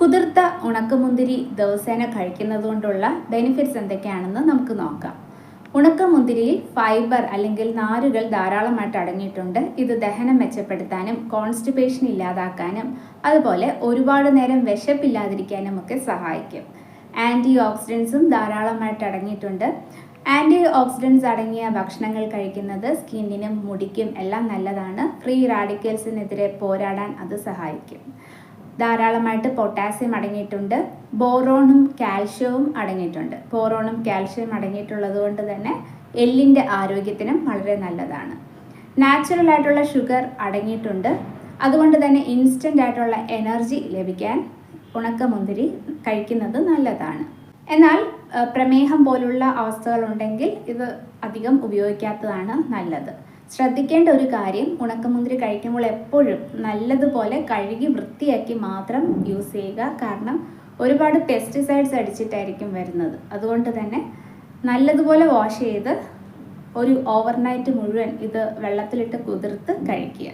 കുതിർത്ത ഉണക്കമുന്തിരി ദിവസേന കഴിക്കുന്നത് കൊണ്ടുള്ള ബെനിഫിറ്റ്സ് എന്തൊക്കെയാണെന്ന് നമുക്ക് നോക്കാം. ഉണക്കമുന്തിരിയിൽ ഫൈബർ അല്ലെങ്കിൽ നാരുകൾ ധാരാളമായിട്ട് അടങ്ങിയിട്ടുണ്ട്. ഇത് ദഹനം മെച്ചപ്പെടുത്താനും കോൺസ്റ്റിപ്പേഷൻ ഇല്ലാതാക്കാനും അതുപോലെ ഒരുപാട് നേരം വിശപ്പില്ലാതിരിക്കാനും ഒക്കെ സഹായിക്കും. ആന്റി ഓക്സിഡൻസും ധാരാളമായിട്ട് അടങ്ങിയിട്ടുണ്ട്. ആന്റി ഓക്സിഡൻസ് അടങ്ങിയ ഭക്ഷണങ്ങൾ കഴിക്കുന്നത് സ്കിന്നിനും മുടിക്കും എല്ലാം നല്ലതാണ്. ഫ്രീ റാഡിക്കൽസിനെതിരെ പോരാടാൻ അത് സഹായിക്കും. ധാരാളമായിട്ട് പൊട്ടാസ്യം അടങ്ങിയിട്ടുണ്ട്. ബോറോണും കാൽഷ്യവും അടങ്ങിയിട്ടുണ്ട്. ബോറോണും കാൽഷ്യവും അടങ്ങിയിട്ടുള്ളത് കൊണ്ട് തന്നെ എല്ലിന്റെ ആരോഗ്യത്തിനും വളരെ നല്ലതാണ്. നാച്ചുറൽ ആയിട്ടുള്ള ഷുഗർ അടങ്ങിയിട്ടുണ്ട്. അതുകൊണ്ട് തന്നെ ഇൻസ്റ്റന്റ് ആയിട്ടുള്ള എനർജി ലഭിക്കാൻ ഉണക്കമുന്തിരി കഴിക്കുന്നത് നല്ലതാണ്. എന്നാൽ പ്രമേഹം പോലുള്ള അവസ്ഥകളുണ്ടെങ്കിൽ ഇത് അധികം ഉപയോഗിക്കാത്തതാണ് നല്ലത്. ശ്രദ്ധിക്കേണ്ട ഒരു കാര്യം ഉണക്കമുന്തിരി കഴിക്കുമ്പോൾ എപ്പോഴും നല്ലതുപോലെ കഴുകി വൃത്തിയാക്കി മാത്രം യൂസ് ചെയ്യുക. കാരണം ഒരുപാട് പെസ്റ്റിസൈഡ്സ് അടിച്ചിട്ടായിരിക്കും വരുന്നത്. അതുകൊണ്ട് തന്നെ നല്ലതുപോലെ വാഷ് ചെയ്ത് ഒരു ഓവർനൈറ്റ് മുഴുവൻ ഇത് വെള്ളത്തിലിട്ട് കുതിർത്ത് കഴിക്കുക.